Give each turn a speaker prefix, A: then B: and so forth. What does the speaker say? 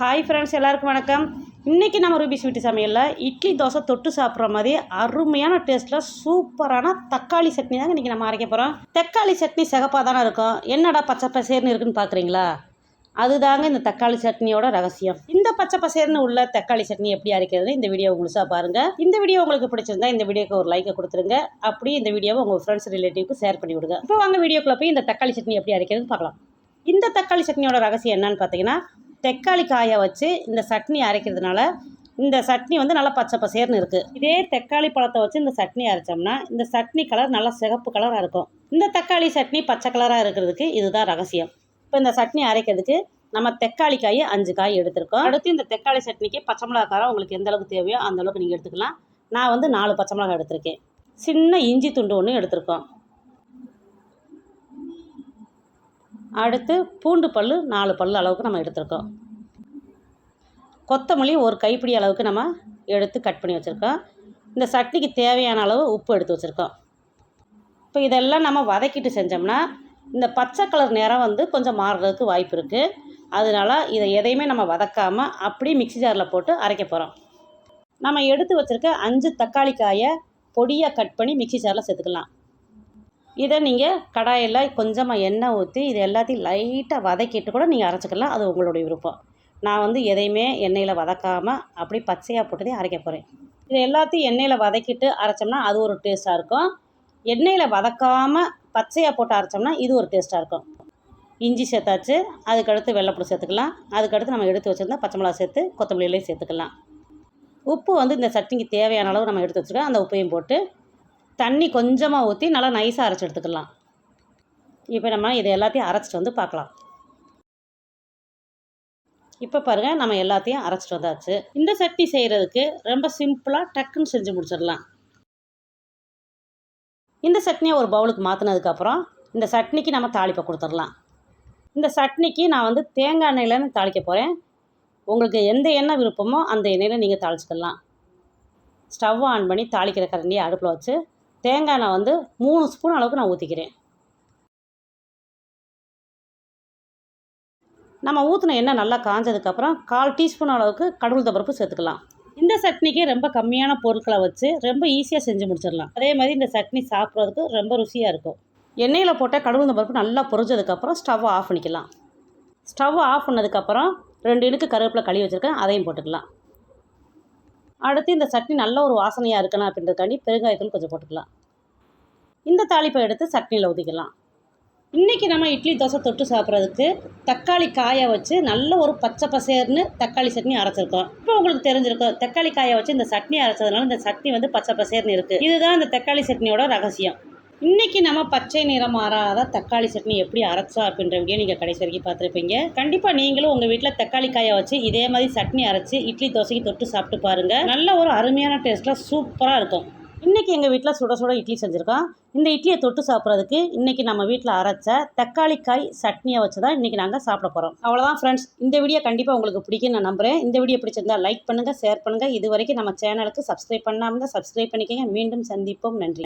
A: Hi friends எல்லாருக்கும் வணக்கம். இன்றைக்கி நம்ம ரூபி ஸ்வீட்டு சமையலில் இட்லி தோசை தொட்டு சாப்பிட்ற மாதிரி அருமையான டேஸ்ட்டில் சூப்பரான தக்காளி சட்னி தாங்க இன்றைக்கி நம்ம அரைக்க போகிறோம் தக்காளி சட்னி சிகப்பாக தானே இருக்கும். என்னடா பச்சை பசேர்னு இருக்குன்னு பார்க்குறீங்களா அதுதாங்க இந்த தக்காளி சட்னியோட ரகசியம். இந்த பச்சை பசேர்னு உள்ள தக்காளி சட்னி எப்படி அரைக்கிறது இந்த வீடியோ முழுசாக பாருங்கள் இந்த வீடியோ உங்களுக்கு பிடிச்சிருந்தா இந்த வீடியோக்கு ஒரு லைக்கை கொடுத்துருங்க. அப்படியே இந்த வீடியோவை உங்கள் ஃப்ரெண்ட்ஸ் ரிலேட்டிவ்க்கு ஷேர் பண்ணி விடுங்க. இப்போ வாங்க வீடியோக்குள்ளே போய் இந்த தக்காளி சட்னி எப்படி அரைக்கிறதுன்னு பார்க்கலாம். இந்த தக்காளி சட்னியோட ரகசியம் என்னன்னு பார்த்தீங்கன்னா தக்காளி காயை வச்சு இந்த சட்னி அரைக்கிறதுனால இந்த சட்னி வந்து நல்லா பச்சை பசேர்னு இருக்குது இதே தக்காளி பழத்தை வச்சு இந்த சட்னி அரைச்சோம்னா இந்த சட்னி கலர் நல்லா சிகப்பு கலராக இருக்கும். இந்த தக்காளி சட்னி பச்சை கலராக இருக்கிறதுக்கு இதுதான் ரகசியம். இப்போ இந்த சட்னி அரைக்கிறதுக்கு நம்ம தக்காளி காய் அஞ்சு காய் எடுத்திருக்கோம். அடுத்து இந்த தக்காளி சட்னிக்கு பச்சை மிளகா காரம் உங்களுக்கு எந்த அளவுக்கு தேவையோ அந்த அளவுக்கு நீங்கள் எடுத்துக்கலாம். நான் வந்து நாலு பச்சை மிளகா எடுத்திருக்கேன். சின்ன இஞ்சி துண்டு ஒன்று எடுத்திருக்கோம். அடுத்து பூண்டு பல் நாலு பல் அளவுக்கு நம்ம எடுத்திருக்கோம். கொத்தமல்லி ஒரு கைப்பிடி அளவுக்கு நம்ம எடுத்து கட் பண்ணி வச்சுருக்கோம். இந்த சட்னிக்கு தேவையான அளவு உப்பு எடுத்து வச்சுருக்கோம். இப்போ இதெல்லாம் நம்ம வதக்கிட்டு செஞ்சோம்னா இந்த பச்சை கலர் நிறம் வந்து கொஞ்சம் மாறுறதுக்கு வாய்ப்பு இருக்குது அதனால் இதை எதையுமே நம்ம வதக்காமல் அப்படியே மிக்ஸி ஜாரில் போட்டு அரைக்க போகிறோம் நம்ம எடுத்து வச்சுருக்க அஞ்சு தக்காளி காயை பொடியாக கட் பண்ணி மிக்ஸி ஜாரில் சேர்த்துக்கலாம். இதை நீங்கள் கடாயில் கொஞ்சமாக எண்ணெய் ஊற்றி இது எல்லாத்தையும் லைட்டாக வதக்கிட்டு கூட நீங்கள் அரைச்சிக்கலாம். அது உங்களுடைய விருப்பம். நான் வந்து எதையுமே எண்ணெயில் வதக்காமல் அப்படி பச்சையாக போட்டதே அரைக்க போகிறேன் இது எல்லாத்தையும் எண்ணெயில் வதக்கிட்டு அரைச்சோம்னா அது ஒரு டேஸ்ட்டாக இருக்கும். எண்ணெயில் வதக்காமல் பச்சையாக போட்டு அரைச்சோம்னா இது ஒரு டேஸ்ட்டாக இருக்கும். இஞ்சி சேர்த்தாச்சு. அதுக்கடுத்து வெள்ளைப்பூடு சேர்த்துக்கலாம். அதுக்கடுத்து நம்ம எடுத்து வச்சுருந்தா பச்சை மிளகா சேர்த்து கொத்தமல்லியிலையும் சேர்த்துக்கலாம். உப்பு வந்து இந்த சட்னிக்கு தேவையான அளவு நம்ம எடுத்து வச்சுருக்கோம். அந்த உப்பையும் போட்டு தண்ணி கொஞ்சமாக ஊற்றி நல்லா நைஸாக அரைச்சி எடுத்துக்கலாம். இப்போ நம்ம இதை எல்லாத்தையும் அரைச்சிட்டு வந்து பார்க்கலாம். இப்போ பாருங்கள் நம்ம எல்லாத்தையும் அரைச்சிட்டு வந்தாச்சு. இந்த சட்னி செய்கிறதுக்கு ரொம்ப சிம்பிளாக டக்குன்னு செஞ்சு முடிச்சிடலாம். இந்த சட்னியை ஒரு பவுலுக்கு மாற்றினதுக்கப்புறம் இந்த சட்னிக்கு நம்ம தாளிப்பை கொடுத்துடலாம். இந்த சட்னிக்கு நான் வந்து தேங்காய் எண்ணெயிலேருந்து தாளிக்க போகிறேன் உங்களுக்கு எந்த எண்ணெய் விருப்பமோ அந்த எண்ணெயில் நீங்கள் தாளிச்சிக்கலாம். ஸ்டவ் ஆன் பண்ணி தாளிக்கிற கரண்டியை அடுப்பில் வச்சு தேங்காய் எண்ணெய் வந்து மூணு ஸ்பூன் அளவுக்கு நான் ஊற்றிக்கிறேன் நம்ம ஊற்றின எண்ணெய் நல்லா காஞ்சதுக்கப்புறம் கால் டீஸ்பூன் அளவுக்கு கடவுள் பருப்பு சேர்த்துக்கலாம். இந்த சட்னிக்கு ரொம்ப கம்மியான பொருட்களை வச்சு ரொம்ப ஈஸியாக செஞ்சு முடிச்சிடலாம். அதே மாதிரி இந்த சட்னி சாப்பிட்றதுக்கு ரொம்ப ருசியாக இருக்கும். எண்ணெயில் போட்ட கடவுள் பருப்பு நல்லா பொரிஞ்சதுக்கப்புறம் ஸ்டவ் ஆஃப் பண்ணிக்கலாம். ஸ்டவ் ஆஃப் பண்ணதுக்கப்புறம் ரெண்டு இடுக்கு கருவேப்பிலை கழுவி வச்சுருக்கேன் அதையும் போட்டுக்கலாம். அடுத்து இந்த சட்னி நல்ல ஒரு வாசனையாக இருக்கணும் அப்படின்றதுக்காண்டி பெருங்காயத்தூள் கொஞ்சம் போட்டுக்கலாம். இந்த தாளிப்பை எடுத்து சட்னியில் ஊற்றிக்கலாம் இன்றைக்கி நம்ம இட்லி தோசை தொட்டு சாப்பிட்றதுக்கு தக்காளி காயை வச்சு நல்ல ஒரு பச்சை பசேர்னு தக்காளி சட்னி அரைச்சிருக்கோம். இப்போ உங்களுக்கு தெரிஞ்சிருக்கும் தக்காளி காயை வச்சு இந்த சட்னி அரைச்சதுனால இந்த சட்னி வந்து பச்சை பசேர்னு இருக்குது இதுதான் இந்த தக்காளி சட்னியோட ரகசியம். இன்றைக்கி நம்ம பச்சை நிறம் மாறாத தக்காளி சட்னி எப்படி அரைச்சா அப்படின்ற வீடியோ நீங்கள் கடைசி வரைக்கும் பார்த்துருப்பீங்க. கண்டிப்பாக நீங்களும் உங்கள் வீட்டில் தக்காளி காயை வச்சு இதே மாதிரி சட்னி அரைச்சி இட்லி தோசைக்கு தொட்டு சாப்பிட்டு பாருங்கள் நல்ல ஒரு அருமையான டேஸ்ட்டில் சூப்பராக இருக்கும். இன்றைக்கி எங்கள் வீட்டில் சுட சுட இட்லி செஞ்சுருக்கோம். இந்த இட்லியை தொட்டு சாப்பிட்றதுக்கு இன்றைக்கி நம்ம வீட்டில் அரைச்ச தக்காளி காய் சட்னியை வச்சு தான் இன்றைக்கி நாங்கள் சாப்பிட போகிறோம் அவ்வளோதான் ஃப்ரெண்ட்ஸ் இந்த வீடியோ கண்டிப்பாக உங்களுக்கு பிடிக்கும் நான் நம்புகிறேன் இந்த வீடியோ பிடிச்சிருந்தால் லைக் பண்ணுங்கள் ஷேர் பண்ணுங்கள் இது வரைக்கும் நம்ம சேனலுக்கு சப்ஸ்கிரைப் பண்ணாமல் தான் சப்ஸ்கிரைப் பண்ணிக்கோங்க. மீண்டும் சந்திப்போம். நன்றி.